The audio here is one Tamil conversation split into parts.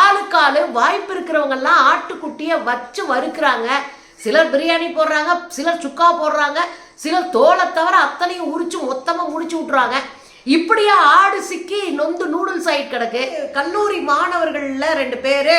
ஆளுக்காளு வாய்ப்பு இருக்கிறவங்க எல்லாம் ஆட்டுக்குட்டியை வச்சு வறுக்கிறாங்க. சிலர் பிரியாணி போடுறாங்க சிலர் சுக்கா போடுறாங்க சிலர் தோலை தவிர அத்தனையும் உரிச்சு மொத்தமாக முடிச்சு விட்டுறாங்க. இப்படியா ஆடு சிக்கி நொந்து நூடுல்ஸ் ஆயிட்டு கிடக்கு. கல்லூரி மாணவர்களில் ரெண்டு பேர்.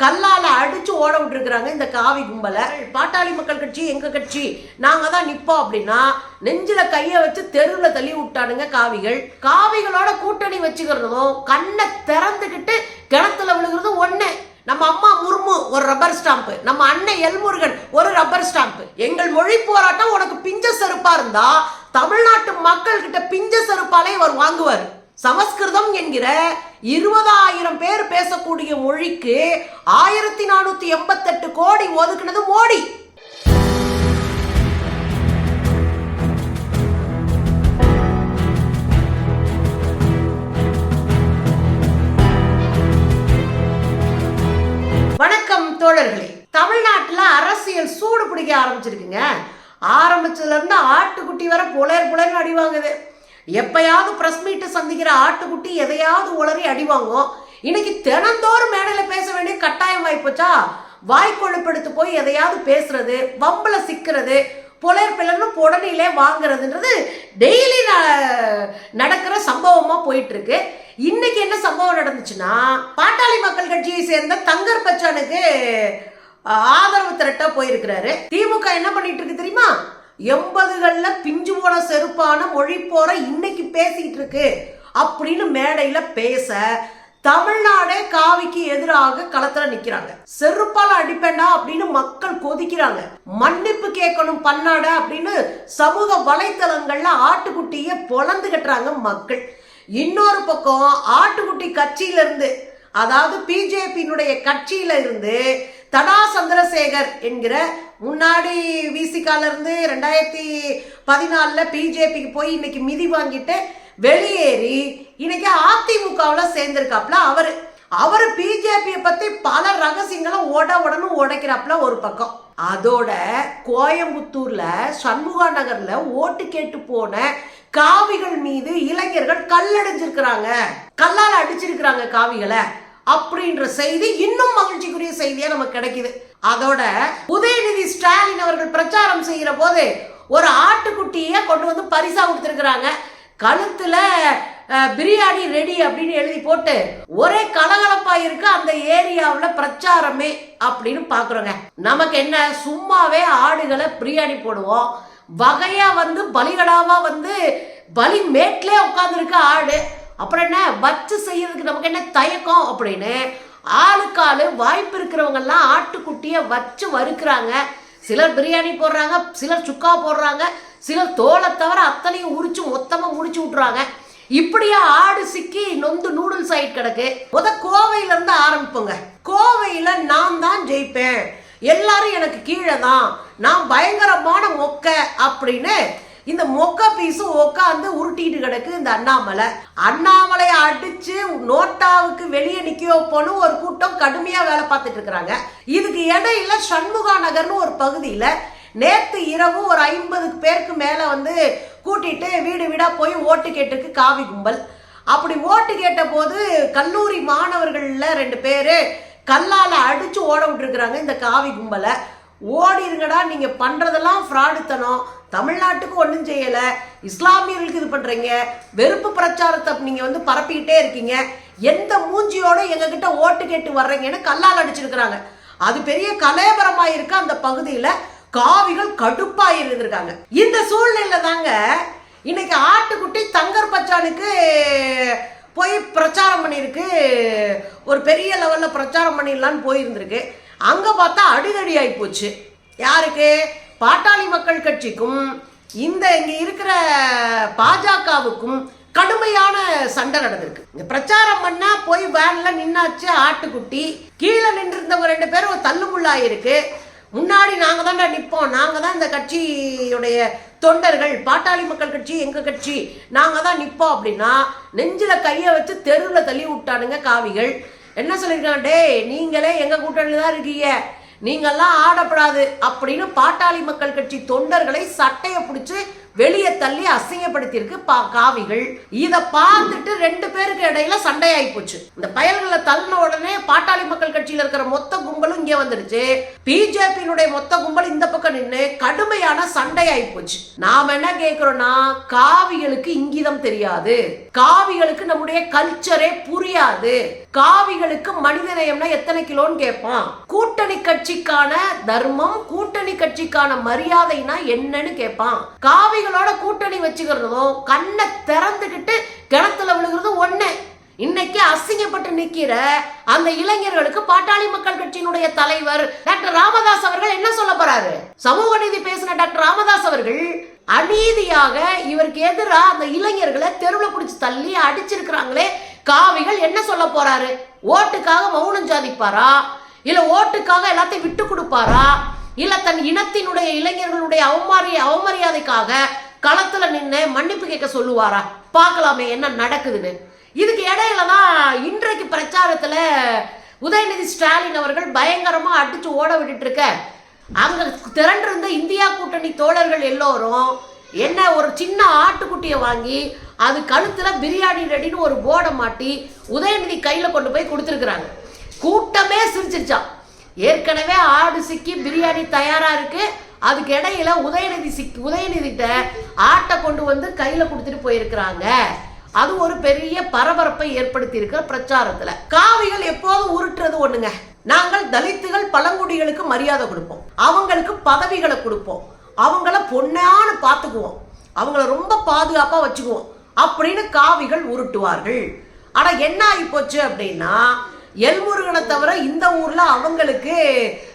கல்லால அடிச்சு ஓட விட்டுருக்குறாங்க இந்த காவி கும்பலை. பாட்டாளி மக்கள் கட்சி எங்க கட்சி? நாங்க தான் நிப்போம் அப்படின்னா நெஞ்சில கைய வச்சு தெருவில் தள்ளி விட்டானுங்க காவிகள். காவிகளோட கூட்டணி வச்சுக்கிறதும் கண்ணை திறந்துக்கிட்டு கிணத்துல விழுகிறதும் ஒண்ணு. நம்ம அம்மா முர்மு ஒரு ரப்பர் ஸ்டாம்ப். நம்ம அண்ணன் எல்முருகன் ஒரு ரப்பர் ஸ்டாம்ப். எங்கள் மொழி போராட்டம் உனக்கு பிஞ்ச செருப்பா இருந்தா தமிழ்நாட்டு மக்கள் கிட்ட பிஞ்ச செருப்பாலே இவர் வாங்குவார். சமஸ்கிருதம் என்கிற இருபதாயிரம் பேர் பேசக்கூடிய மொழிக்கு ஆயிரத்தி நானூத்தி எண்பத்தெட்டு கோடி ஒதுக்குனது மோடி. வணக்கம் தோழர்களே. தமிழ்நாட்டுல அரசியல் சூடு பிடிக்க ஆரம்பிச்சிருக்குங்க. ஆரம்பிச்சதுல இருந்து ஆட்டுக்குட்டி வர புலர் புலர் அடிவாங்குது எப்பயாவது பிரஸ் மீட்டு சந்திக்கிற ஆட்டுக்குட்டி எதையாவது உளறி அடி வாங்கும் இன்னைக்கு தினந்தோறும் மேடையில பேச வேண்டிய கட்டாயம் வாய்ப்போச்சா? வாய்க்கொழுப்படுத்து போய் எதையாவது பேசுறது வம்புல சிக்கிறது புலர் பிளர்னு புடனிலே வாங்குறதுன்றது டெய்லி நடக்கிற சம்பவமா போயிட்டு இருக்கு இன்னைக்கு என்ன சம்பவம் நடந்துச்சுன்னா பாட்டாளி மக்கள் கட்சியை சேர்ந்த தங்கர் பச்சானுக்கு ஆதரவு திரட்டா போயிருக்கிறாரு. திமுக என்ன பண்ணிட்டு இருக்கு தெரியுமா? எண்பதுகள்ல பிஞ்சு போன செருப்பான மொழி போற இன்னைக்கு பேசிட்டு இருக்கு அப்படின்னு மேடையில பேச தமிழ்நாடே காவிக்கு எதிராக களத்துல நிக்கிறாங்க. செருப்பால அடிப்பேண்டா அப்படின்னு மக்கள் கொதிக்கிறாங்க. மன்னிப்பு கேட்கணும் பண்ணாட அப்படின்னு சமூக வலைத்தளங்கள்ல ஆட்டுக்குட்டிய பொழந்து கட்டுறாங்க மக்கள். இன்னொரு பக்கம் ஆட்டுக்குட்டி கட்சியில இருந்து அதாவது பிஜேபியினுடைய கட்சியில இருந்து தடா சந்திரசேகர் என்கிற முன்னாடி விசிகாலேருந்து ரெண்டாயிரத்தி பதினாலில் பிஜேபிக்கு போய் இன்னைக்கு மிதி வாங்கிட்டு வெளியேறி இன்னைக்கு அதிமுகவில் சேர்ந்திருக்காப்ல அவர். அவர் பிஜேபியை பற்றி பல ரகசியங்களை உட உடனே உடைக்கிறாப்ல ஒரு பக்கம். அதோட கோயம்புத்தூர்ல சண்முகா நகர்ல ஓட்டு கேட்டு போன காவிகள் மீது இளைஞர்கள் கல்லடிஞ்சிருக்கிறாங்க கல்லால் அடிச்சிருக்கிறாங்க காவிகளை. அப்படின்ற செய்தி இன்னும் மகிழ்ச்சிக்குரிய செய்தியா நமக்கு கிடைக்குது. அதோட உதயநிதி ஸ்டாலின் அவர்கள் பிரச்சாரம் செய்கிற போது ஒரு ஆட்டுக்குட்டியை கொண்டு வந்து பரிசா கொடுத்துருக்குறாங்க. கழுத்துல பிரியாணி ரெடி அப்படின்னு எழுதி போட்டு ஒரே கலகலப்பா இருக்கு அந்த ஏரியாவில் பிரச்சாரமே அப்படின்னு பாக்குறோங்க. நமக்கு என்ன சும்மாவே ஆடுகளை பிரியாணி போடுவோம். வகையா வந்து பலிகடாவா வந்து பலி மேட்லே உட்காந்துருக்க ஆடு. அப்புறம் என்ன வச்சு செய்யறதுக்கு நமக்கு என்ன தயக்கம் அப்படின்னு ஆளுக்கு ஆள் வாய்ப்பு இருக்கிறவங்கெல்லாம் ஆட்டுக்குட்டியை வச்சு வறுக்கிறாங்க. சிலர் பிரியாணி போடுறாங்க சிலர் சுக்கா போடுறாங்க சிலர் தோலை தவிர அத்தனையும் உரிச்சு மொத்தமாக முடிச்சு விட்றாங்க இப்படியா ஆடு சிக்கி நொந்து நூடுல்ஸ் ஆயிட்டு கிடக்கு. முத கோவையில இருந்து ஆரம்பிப்போங்க. கோவையில நான் தான் ஜெயிப்பேன். எல்லாரும் எனக்கு கீழே தான். நான் பயங்கரமான மொக்க அப்படின்னு இந்த மொக்க பீஸும் உட்காந்து உருட்டிட்டு கிடக்கு இந்த அண்ணாமலை. அண்ணாமலையை அடிச்சு நோட்டாவுக்கு வெளியே நிக்க வைப்போன்னு ஒரு கூட்டம் கடுமையா வேலை பார்த்துட்டு இருக்கிறாங்க. இதுக்கு இடையில சண்முகா நகர்னு ஒரு பகுதியில நேத்து இரவு ஒரு ஐம்பது பேருக்கு மேல வந்து கூட்டிட்டு வீடு வீடா போய் ஓட்டு கேட்டுக்கு காவி கும்பல். அப்படி ஓட்டு கேட்ட போது கல்லூரி மாணவர்கள்ல ரெண்டு பேரு கல்லால அடிச்சு ஓட விட்டுருக்குறாங்க இந்த காவி கும்பலை. ஓடிருங்கடா நீங்கள் பண்ணுறதெல்லாம் ஃப்ராடுத்தனம். தமிழ்நாட்டுக்கு ஒன்றும் செய்யலை. இஸ்லாமியர்களுக்கு இது பண்ணுறீங்க வெறுப்பு பிரச்சாரத்தை நீங்கள் வந்து பரப்பிக்கிட்டே இருக்கீங்க. எந்த மூஞ்சியோட எங்ககிட்ட ஓட்டு கேட்டு வர்றீங்கன்னு கல்லால் அடிச்சிருக்கிறாங்க. அது பெரிய கலேபரமா இருக்க அந்த பகுதியில் காவிகள் கடுப்பாக இருந்திருக்காங்க. இந்த சூழ்நிலை தாங்க இன்னைக்கு ஆட்டுக்குட்டி தங்கர் பச்சானுக்கு போய் பிரச்சாரம் பண்ணியிருக்கு. ஒரு பெரிய லெவலில் பிரச்சாரம் பண்ணிடலான்னு போயிருந்திருக்கு. அங்கே பார்த்தா அடிதடி ஆகி போச்சு. யாருக்கு? பாட்டாளி மக்கள் கட்சிக்கும் இந்த இங்கே இருக்கிற பாஜகவுக்கும் கடுமையான சண்டை நடந்திருக்கு. இந்த பிரச்சாரம் பண்ணா போய் வேன்ல நின்னாச்சு ஆட்டுக்குட்டி. கீழே நின்றிருந்தவங்க ரெண்டு பேரும் தள்ளுமுள்ளாயிருக்கு முன்னாடி நாங்க தான் நிற்போம் நாங்க தான் இந்த கட்சியுடைய தொண்டர்கள். பாட்டாளி மக்கள் கட்சி எங்க கட்சி. நாங்க தான் நிற்போம் அப்படின்னா நெஞ்சில கையை வச்சு தெருவில் தள்ளி விட்டானுங்க காவிகள். என்ன சொல்லியிருக்காங்க டேய் நீங்களே எங்கள் கூட்டணியில் தான் இருக்கீங்க. நீங்கள்லாம் ஆடப்படாது அப்படின்னு பாட்டாளி மக்கள் கட்சி தொண்டர்களை சட்டையை பிடிச்சி வெளியே தள்ளி அசிங்கப்படுத்தியிருக்கு பா காவிகள். இத பார்த்துட்டு ரெண்டு பேருக்கு இடையில சண்டையாகி போச்சு. இந்த பயல்களை தள்ளின உடனே பாட்டாளி மக்கள் கட்சியில இருக்கிற மொத்த கும்பலும் இங்க வந்துருச்சு பிஜேபியினுடைய மொத்த கும்பல் இந்த பக்கம் நின்று கடுமையான சண்டையாகி போச்சு. நாம என்ன கேட்கிறோம்னா காவிகளுக்கு இங்கிதம் தெரியாது. காவிகளுக்கு நம்முடைய கல்ச்சரே புரியாது. காவிகளுக்கு மனிதநேயம்னா எத்தனை கிலோன்னு கேட்பான். கூட்டணி கட்சிக்கான தர்மம் கூட்டணி கட்சிக்கான மரியாதைனா என்னன்னு கேட்பான். கட்சிகளோட கூட்டணி வச்சுக்கிறதும் கண்ணை திறந்துக்கிட்டு கிணத்துல விழுகிறதும் ஒண்ணு. இன்னைக்கு அசிங்கப்பட்டு நிக்கிற அந்த இளைஞர்களுக்கு பாட்டாளி மக்கள் கட்சியினுடைய தலைவர் டாக்டர் ராமதாஸ் அவர்கள் என்ன சொல்ல போறாரு? சமூக நீதி பேசின டாக்டர் ராமதாஸ் அவர்கள் அநீதியாக இவருக்கு எதிரா அந்த இளைஞர்களை தெருவில் பிடிச்சி தள்ளி அடிச்சிருக்கிறாங்களே காவிகள் என்ன சொல்ல போறாரு? ஓட்டுக்காக மௌனம் சாதிப்பாரா இல்ல ஓட்டுக்காக எல்லாத்தையும் விட்டு கொடுப்பாரா? இல்ல தன் இனத்தினுடைய இளைஞர்களுடைய அவமாரி அவமரியாதைக்காக களத்துல நின்று மன்னிப்பு கேட்க சொல்லுவாரா? பார்க்கலாமே என்ன நடக்குதுன்னு. இதுக்கு இடையில தான் இன்றைக்கு பிரச்சாரத்துல உதயநிதி ஸ்டாலின் அவர்கள் பயங்கரமா அடிச்சு ஓட விட்டுட்டு இருக்க அங்க திரண்டிருந்த இந்தியா கூட்டணி தோழர்கள் எல்லோரும் என்ன ஒரு சின்ன ஆட்டுக்குட்டியை வாங்கி அது கழுத்துல பிரியாணி ரெடின்னு ஒரு போர்டை மாட்டி உதயநிதி கையில கொண்டு போய் கொடுத்துருக்குறாங்க. கூட்டமே சிரிச்சிருச்சான் ஏற்கனவே ஆடு சிக்கி பிரியாணி தயாராக இருக்குது அதுக்கு இடையில உதயநிதி சிக் உதயநிதிட்ட ஆட்டை கொண்டு வந்து கையில் கொடுத்துட்டு போயிருக்கிறாங்க. அது ஒரு பெரிய பரபரப்பை ஏற்படுத்தி இருக்கிற பிரச்சாரத்துல. காவிகள் எப்போதும் உருட்டுறது ஒண்ணுங்க. நாங்கள் தலித்துகள் பழங்குடிகளுக்கு மரியாதை கொடுப்போம். அவங்களுக்கு பதவிகளை கொடுப்போம். அவங்கள பொண்ணான்னு பார்த்துக்குவோம். அவங்கள ரொம்ப பாதுகாப்பாக வச்சுக்குவோம். அப்படின்னு காவிகள் உருட்டுவார்கள். ஆனால் என்ன ஆகி போச்சு அப்படின்னா எல்முருகனை தவிர இந்த ஊர்ல அவங்களுக்கு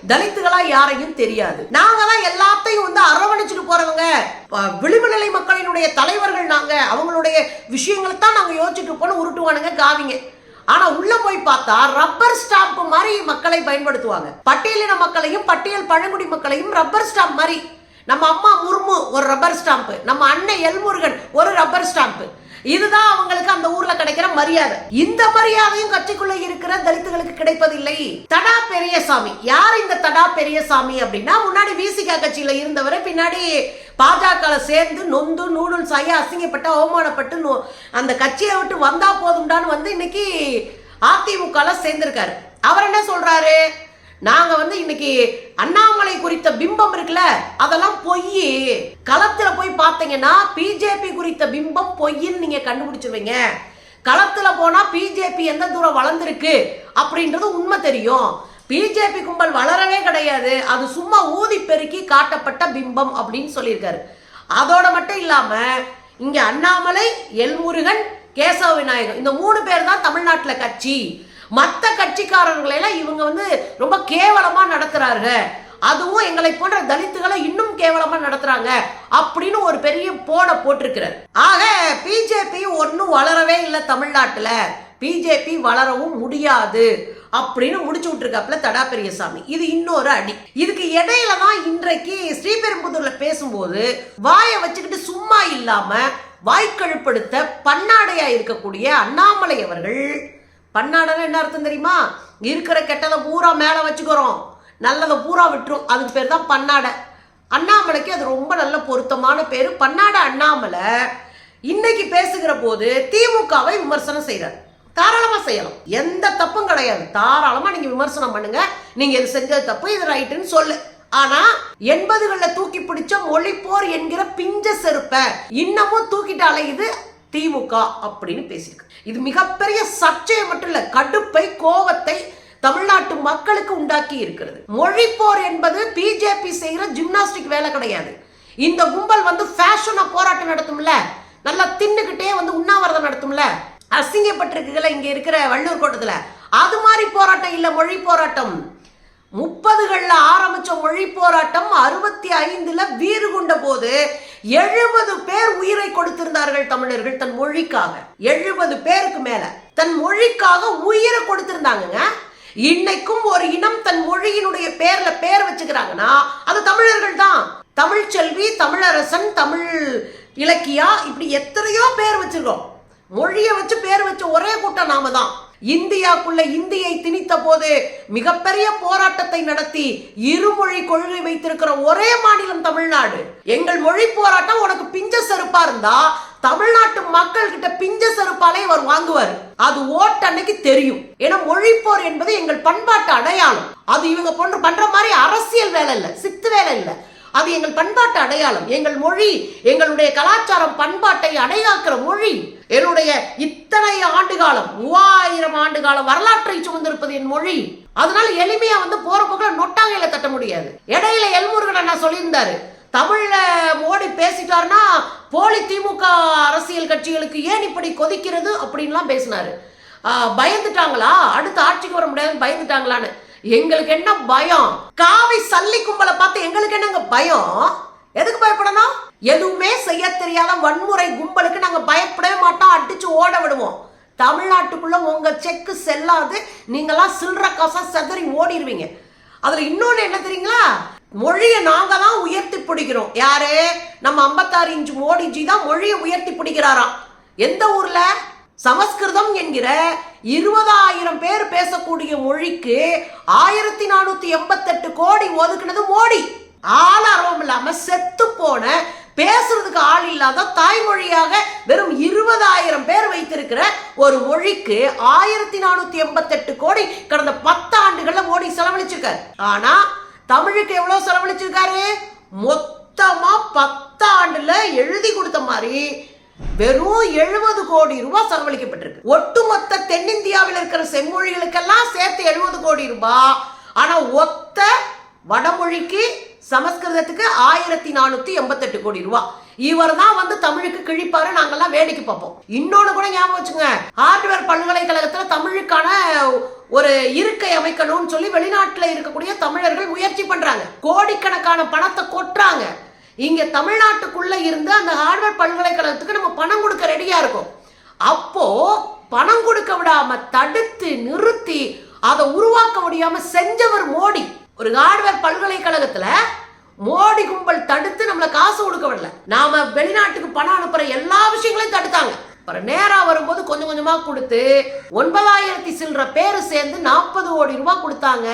தலித்துகளா யாரையும் தெரியாது. நாங்க தான் எல்லாத்தையும் வந்து அரவணைச்சிட்டு போறவங்க. விளிம்பு நிலை மக்களினுடைய தலைவர்கள் நாங்க. அவங்களுடைய விஷயங்களை தான் நாங்க யோசிச்சுட்டு போன உருட்டுவானுங்க காவிங்க. ஆனா உள்ள போய் பார்த்தா ரப்பர் ஸ்டாம்ப் மாதிரி மக்களை பயன்படுத்துவாங்க. பட்டியலின மக்களையும் பட்டியல் பழங்குடி மக்களையும் ரப்பர் ஸ்டாம்ப் மாதிரி. நம்ம அம்மா முர்மு ஒரு ரப்பர் ஸ்டாம்ப் நம்ம அண்ணன் எல்முருகன் ஒரு ரப்பர் ஸ்டாம்ப் இதுதான் அவங்களுக்கு அந்த ஊர் மரியாதை. இந்த மரியாதையும் கட்சிக்குள்ள இருக்கிற தலித்துகளுக்கு கிடைப்பதில்லை. தடா பெரியசாமி. யார் இந்த தடா பெரியசாமி அப்படின்னா முன்னாடி விசிகா கட்சியில இருந்தவர் பின்னாடி பாஜக சேர்ந்து நொந்து நூடுல்ஸ் ஆகி அசிங்கப்பட்டு அவமானப்பட்டு அந்த கட்சியை விட்டு வந்தா போதும்டான்னு வந்து இன்னைக்கு அதிமுக சேர்ந்திருக்காரு. அவர் என்ன சொல்றாரு? நாங்க வந்து இன்னைக்கு அண்ணாமலை குறித்த பிம்பம் இருக்குல்ல அதெல்லாம் பொய் களத்துல போய் பார்த்தீங்கன்னா பிஜேபி குறித்த பிம்பம் பொய்ன்னு நீங்க கண்டுபிடிச்சிருவீங்க. களத்துல போனா பிஜேபி எந்த தூரம் வளர்ந்துருக்கு அப்படின்றது உண்மை தெரியும். பிஜேபி கும்பல் வளரவே கிடையாது. அது சும்மா ஊதி பெருக்கி காட்டப்பட்ட பிம்பம் அப்படின்னு சொல்லியிருக்காரு. அதோட மட்டும் இல்லாம இங்க அண்ணாமலை எல்முருகன் கேசவ விநாயகர் இந்த மூணு பேர் தான் தமிழ்நாட்டில் கட்சி. மற்ற கட்சிக்காரர்களை எல்லாம் இவங்க வந்து ரொம்ப கேவலமா நடத்துறாங்க அதுவும் எங்களை போன்ற தலித்துகளை இன்னும் கேவலமா நடத்துறாங்க அப்படின்னு ஒரு பெரிய போட போட்டிருக்கிறார். ஆக பிஜேபி ஒன்றும் வளரவே இல்லை தமிழ்நாட்டுல. பிஜேபி வளரவும் முடியாது அப்படின்னு முடிச்சு விட்டுருக்காப்புல தடா பெரியசாமி. இது இன்னொரு அடி. இதுக்கு இடையில தான் இன்றைக்கு ஸ்ரீபெரும்புதூர்ல பேசும்போது வாயை வச்சுக்கிட்டு சும்மா இல்லாம வாய்க்கழுப்படுத்த பன்னாடையா இருக்கக்கூடிய அண்ணாமலை அவர்கள் பன்னாடனா என்ன அர்த்தம் தெரியுமா? இருக்கிற கெட்டதை பூரா மேலே வச்சுக்கிறோம். நல்லதை பூரா விட்டுரும். அதுக்கு பேர் தான் பன்னாடை அண்ணாமலைக்கு அது ரொம்ப நல்ல பொருத்தமான பேர். பன்னாடை அண்ணாமலை இன்னைக்கு பேசுகிற போது திமுகவை விமர்சனம் செய்கிறார் தாராளமாக செய்யலாம். எந்த தப்பும் கிடையாது. தாராளமாக நீங்கள் விமர்சனம் பண்ணுங்க. நீங்கள் இது செஞ்சது தப்பு இது ரைட்டுன்னு சொல்லு. ஆனா எண்பதுகளில் தூக்கி பிடிச்ச மொழிப்போர் என்கிற பிஞ்ச செருப்ப இன்னமும் தூக்கிட்டு அலையுது திமுக அப்படின்னு பேசியிருக்கு. இது மிகப்பெரிய சர்ச்சையை மட்டும் இல்லை கடுப்பை கோவத்தை தமிழ்நாட்டு மக்களுக்கு உண்டாக்கி இருக்கிறது. மொழிப்போர் என்பது பிஜேபி செய்கிற ஜிம்னாஸ்டிக் வேலை கிடையாது. இந்த கும்பல் வந்து ஃபேஷனா போராட்டம் நடத்தும்ல? நல்லா தின்னுக்கிட்டே வந்து உண்ணாவிரதம் நடத்தும்ல? அசிங்கப்பட்டிருக்குல இங்க இருக்கிற வள்ளூர் கோட்டத்துல. அது மாதிரி போராட்டம் இல்ல மொழி போராட்டம். முப்பதுகள்ல ஆரம்பிச்ச மொழி போராட்டம் அறுபத்தி ஐந்துல வீறு கொண்ட போது எழுபது பேர் உயிரை கொடுத்திருந்தார்கள் தமிழர்கள் தன் மொழிக்காக. எழுபது பேருக்கு மேல. தன் மொழிக்காக உயிரை கொடுத்திருந்தாங்க இன்னைக்கும் ஒரு இனம் தன் மொழியினுடைய பேர்ல பேர் வச்சுக்கிறாங்கன்னா அது தமிழர்கள் தான். தமிழ் செல்வி தமிழரசன் தமிழ் இலக்கியா இப்படி எத்தனையோ பேர் வச்சிருக்கோம். மொழியை வச்சு பேர் வச்ச ஒரே கூட்டம் நாம தான். இந்தியாக்குள்ள இந்தியை திணித்த போது மிகப்பெரிய போராட்டத்தை நடத்தி இருமொழி கொள்கை வைத்திருக்கிற ஒரே மாநிலம் தமிழ்நாடு. எங்கள் மொழி போராட்டம் உனக்கு பிஞ்ச செருப்பா இருந்தா தமிழ்நாட்டு மக்கள் கிட்ட பிஞ்ச செருப்பாலே அவர் வாங்குவார். அது ஓட்டன்னைக்கு தெரியும். ஏன்னா மொழிப்போர் என்பது எங்கள் பண்பாட்டு அடையாளம். அது இவங்க போன்ற பண்ற மாதிரி அரசியல் வேலை இல்லை சித்து வேலை இல்லை. அது எங்கள் பண்பாட்டு அடையாளம். எங்கள் மொழி எங்களுடைய கலாச்சாரம் பண்பாட்டை அடையாக்குற மொழி. என்னுடைய இத்தனை ஆண்டு காலம் மூவாயிரம் ஆண்டு காலம் வரலாற்றை சுமந்திருப்பது என் மொழி. அதனால எளிமையா வந்து போற போக நொட்டாங்கையில தட்ட முடியாது. இடையில எல்முருகன் அண்ணா சொல்லியிருந்தாரு தமிழ்ல மோடி பேசிட்டாருன்னா போலி திமுக அரசியல் கட்சிகளுக்கு ஏன் இப்படி கொதிக்கிறது அப்படின்லாம் பேசினாரு. பயந்துட்டாங்களா? அடுத்த ஆட்சிக்கு வர முடியாது பயந்துட்டாங்களான்னு. எங்களுக்கு என்ன பயம்? காவி சல்லி கும்பலை பார்த்து எங்களுக்கு என்னங்க பயம்? எதுக்கு பயப்படணும்? எதுவுமே செய்ய தெரியாத வன்முறை கும்பலுக்கு நாங்க பயப்படவே மாட்டோம் அடிச்சு ஓட விடுவோம். தமிழ்நாட்டுக்குள்ள உங்க செக்கு செல்லாது நீங்களாம் சில்லற காசா செதறி ஓடிடுவீங்க அதுல இன்னொன்னு என்ன தெரியுங்களா? மொழியை நாங்க தான் உயர்த்தி பிடிக்கிறோம். யாரு? நம்ம ஐம்பத்தாறு இன்ச்சு மோடிஜி தான் மொழியை உயர்த்தி பிடிக்கிறாராம். எந்த ஊர்ல? சமஸ்கிருதம் என்கிற இருபதாயிரம் பேர் பேசக்கூடிய மொழிக்கு ஆயிரத்தி நானூத்தி எண்பத்தெட்டு கோடி ஒதுக்குனது மோடி. ஆள் ஆர்வம் இல்லாம செத்து போன பேசுறதுக்கு ஆள் இல்லாத தாய்மொழியாக வெறும் இருபதாயிரம் பேர் வைத்திருக்கிற ஒரு மொழிக்கு ஆயிரத்தி நானூத்தி எண்பத்தெட்டு கோடி கடந்த பத்து ஆண்டுகள்ல மோடி செலவழிச்சிருக்காரு. ஆனா தமிழுக்கு எவ்வளோ செலவழிச்சிருக்காரு? மொத்தமா பத்து ஆண்டுல எழுதி கொடுத்த மாதிரி வெறும் எழுபது கோடி ரூபாய் செலவழிக்கப்பட்டிருக்கு. ஒட்டுமொத்த தென்னிந்தியாவில் இருக்கிற செம்மொழிகளுக்கெல்லாம் சேர்த்து எழுபது கோடி ரூபாய். ஆனா ஒத்த வடமொழிக்கு சமஸ்கிருதத்துக்கு ஆயிரத்தி நானூத்தி எண்பத்தெட்டு கோடி ரூபாய். இவர் தான் வந்து தமிழுக்கு கிழிப்பாரு நாங்கெல்லாம் வேடிக்கை பார்ப்போம். இன்னொன்னு கூட ஞாபகம் வச்சுங்க ஹார்ட்வேர் பல்கலைக்கழகத்துல தமிழுக்கான ஒரு இருக்கை அமைக்கணும்னு சொல்லி வெளிநாட்டில் இருக்கக்கூடிய தமிழர்கள் முயற்சி பண்றாங்க. கோடிக்கணக்கான பணத்தை கொட்டுறாங்க. இங்க தமிழ்நாட்டுக்குள்ள இருந்து அந்த ஹார்வர்ட் பல்கலைக்கழகத்துக்கு நம்ம பணம் கொடுக்க ரெடியா இருக்கும். அப்போ பணம் கொடுக்க விடாம தடுத்து நிறுத்தி அதை உருவாக்க முடியாம செஞ்சவர் மோடி. ஒரு ஹார்வர்ட் பல்கலைக்கழகத்துல மோடி கும்பல் தடுத்து நம்மள காசு கொடுக்க விடல. நாம வெளிநாட்டுக்கு பணம் அனுப்புற எல்லா விஷயங்களையும் தடுத்தாங்க. அப்புறம் நேராக வரும்போது கொஞ்சம் கொஞ்சமாக கொடுத்து ஒன்பதாயிரத்தி சில்லற பேர் சேர்ந்து நாற்பது கோடி ரூபாய் கொடுத்தாங்க.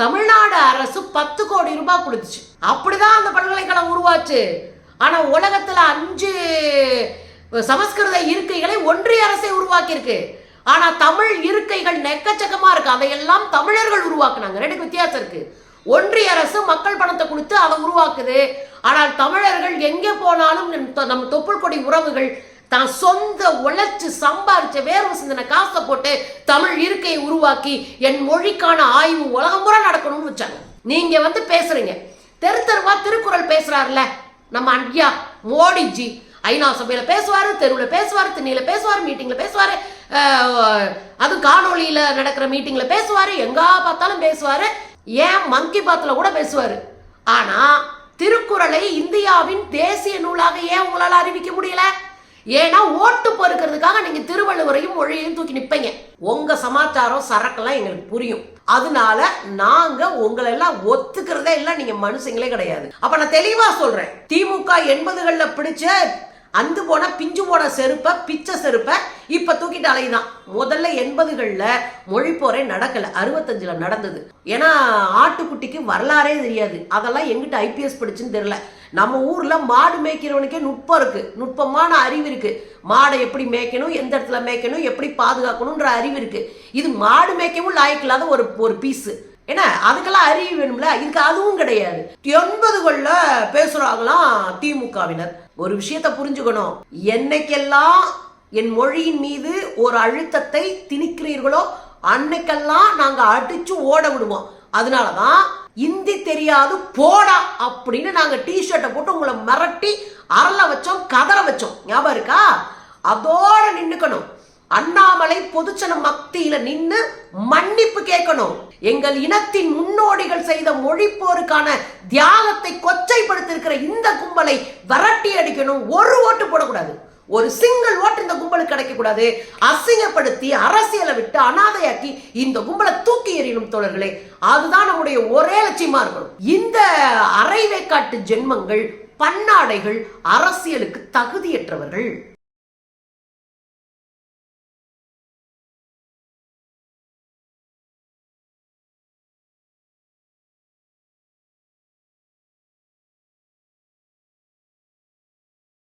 தமிழ்நாடு அரசு பத்து கோடி ரூபாய் கொடுத்துச்சு. அப்படிதான் அந்த பல்கலைக்கழகம் உருவாச்சு. ஆனா உலகத்துல அஞ்சு சமஸ்கிருத இருக்கைகளை ஒன்றிய அரசை உருவாக்கியிருக்கு. ஆனா தமிழ் இருக்கைகள் நெக்கச்சக்கமா இருக்கு. அதையெல்லாம் தமிழர்கள் உருவாக்குனாங்க. ரெண்டுக்கு வித்தியாசம் இருக்கு. ஒன்றிய அரசு மக்கள் பணத்தை கொடுத்து அதை உருவாக்குது. ஆனால் தமிழர்கள் எங்கே போனாலும் நம் நம்ம தொப்புள் கொடி உறவுகள் தான் சொந்த உழைச்சு சம்பாரிச்ச வேர்வை சிந்தனை காசை போட்டு தமிழ் இருக்கையை உருவாக்கி என் மொழிக்கான ஆய்வு உலகம் பூரா நடக்கணும்னு வச்சாங்க. நீங்க வந்து பேசுறீங்க. தெரு தெருவா திருக்குறள் பேசுறாருல நம்ம ஐயா மோடிஜி ஐநா சபையில பேசுவாரு தெருவில் பேசுவாரு திண்ணில பேசுவாரு மீட்டிங்ல பேசுவாரு அது காணொலியில நடக்கிற மீட்டிங்ல பேசுவாரு எங்க பார்த்தாலும் பேசுவாரு ஏன் மங்கி பாத்துல கூட பேசுவாரு. ஆனா திருக்குறளை இந்தியாவின் தேசிய நூலாக ஏன் உங்களால் அறிவிக்க முடியல? ஏன்னா ஓட்டு பொறுக்கிறதுக்காக நீங்க திருவள்ளுவரையும் மொழியையும் தூக்கி நிப்பீங்க. உங்க சமாச்சாரம் சரக்கெல்லாம் எங்களுக்கு புரியும். அதனால நாங்க உங்களை எல்லாம் ஒத்துக்கிறதே இல்ல நீங்க மனுஷங்களே கிடையாது. அப்ப நான் தெளிவா சொல்றேன். திமுக எண்பதுகள்ல பிடிச்ச அந்து போன பிஞ்சு போன செருப்பை பிச்சை செருப்பை இப்ப தூக்கிட்டு அலையுதான். முதல்ல எண்பதுகள்ல மொழிப்போரே நடக்கல. அறுபத்தஞ்சுல நடந்தது. ஏன்னா ஆட்டுக்குட்டிக்கு வரலாறே தெரியாது. அதெல்லாம் எங்கிட்ட ஐபிஎஸ் படிச்சுன்னு தெரியல. நம்ம ஊரில் மாடு மேய்க்கிறவனுக்கே நுட்பம் இருக்குது நுட்பமான அறிவு இருக்குது மாடை எப்படி மேய்க்கணும் எந்த இடத்துல மேய்க்கணும் எப்படி பாதுகாக்கணுன்ற அறிவு இருக்குது இது மாடு மேய்க்கவும் லாய்க்கில்லாத ஒரு ஒரு பீஸு ஏன்னா அதுக்கெல்லாம் அறிவு வேணும்ல? இதுக்கு அதுவும் கிடையாது. எண்பதுகள்ல பேசுறாங்களாம் திமுகவினர். ஒரு விஷயத்த புரிஞ்சுக்கணும். என்னைக்கெல்லாம் என் மொழியின் மீது ஒரு அழுத்தத்தை திணிக்கிறீர்களோ அன்னைக்கெல்லாம் நாங்கள் அடிச்சு ஓட விடுவோம். அதனால தான் இந்தி தெரியாது போடா அப்படின்னு நாங்கள் டிஷர்ட்டை போட்டு உங்களை மிரட்டி அரள வச்சோம் கதற வச்சோம். ஞாபகம் இருக்கா? அதோட நின்றுக்கணும் அண்ணாமலை பொதுச்சன மத்தியில நின்று மன்னிப்பு கேட்கணும். எங்கள் இனத்தின் முன்னோடிகள் செய்த மொழிப்போருக்கான தியாகத்தை கொச்சைப்படுத்திருக்கிற இந்த கும்பலை விரட்டி அடிக்கணும். ஒரு ஓட்டு போடக்கூடாது. ஒரு சிங்கிள் ஓட்டு இந்த கும்பலுக்கு கிடைக்கக்கூடாது. அசிங்கப்படுத்தி அரசியலை விட்டு அனாதையாக்கி இந்த கும்பலை தூக்கி எறியணும் தோழர்களே. அதுதான் நம்முடைய ஒரே லட்சியமா இருக்கணும். இந்த அரைவேக்காட்டு ஜென்மங்கள் பன்னாடைகள் அரசியலுக்கு தகுதியற்றவர்கள்.